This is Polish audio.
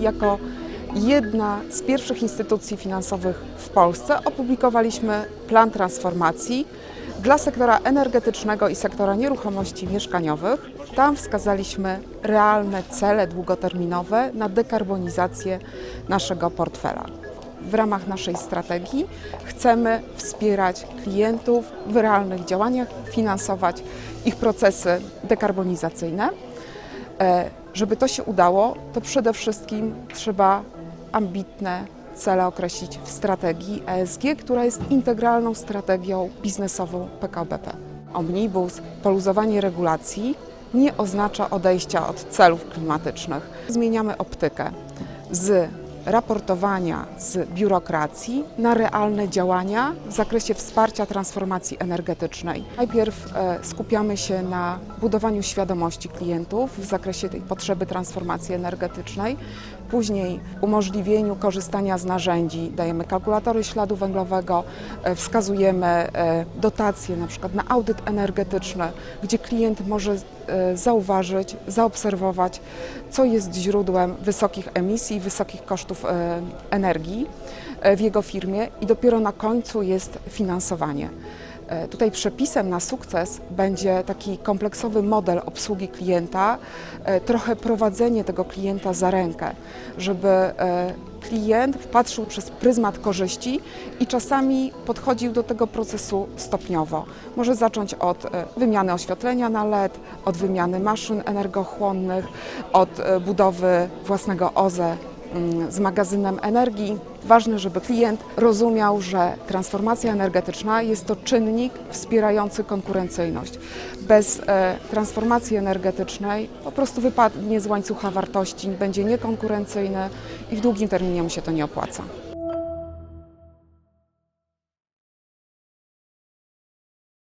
jako jedna z pierwszych instytucji finansowych w Polsce opublikowaliśmy plan transformacji dla sektora energetycznego i sektora nieruchomości mieszkaniowych. Tam wskazaliśmy realne cele długoterminowe na dekarbonizację naszego portfela. W ramach naszej strategii chcemy wspierać klientów w realnych działaniach, finansować ich procesy dekarbonizacyjne. Żeby to się udało, to przede wszystkim trzeba ambitne cele określić w strategii ESG, która jest integralną strategią biznesową PKO BP. Omnibus, poluzowanie regulacji nie oznacza odejścia od celów klimatycznych. Zmieniamy optykę z raportowania z biurokracji na realne działania w zakresie wsparcia transformacji energetycznej. Najpierw e, skupiamy się na budowaniu świadomości klientów w zakresie tej potrzeby transformacji energetycznej, później umożliwieniu korzystania z narzędzi, dajemy kalkulatory śladu węglowego, e, wskazujemy e, dotacje na przykład na audyt energetyczny, gdzie klient może e, zauważyć, zaobserwować, co jest źródłem wysokich emisji, wysokich kosztów energii w jego firmie i dopiero na końcu jest finansowanie. E, Tutaj przepisem na sukces będzie taki kompleksowy model obsługi klienta, e, trochę prowadzenie tego klienta za rękę, żeby e, klient patrzył przez pryzmat korzyści i czasami podchodził do tego procesu stopniowo. Może zacząć od wymiany oświetlenia na LED, od wymiany maszyn energochłonnych, od budowy własnego OZE z magazynem energii. Ważne, żeby klient rozumiał, że transformacja energetyczna jest to czynnik wspierający konkurencyjność. Bez e, transformacji energetycznej po prostu wypadnie z łańcucha wartości, będzie niekonkurencyjny i w długim terminie mu się to nie opłaca.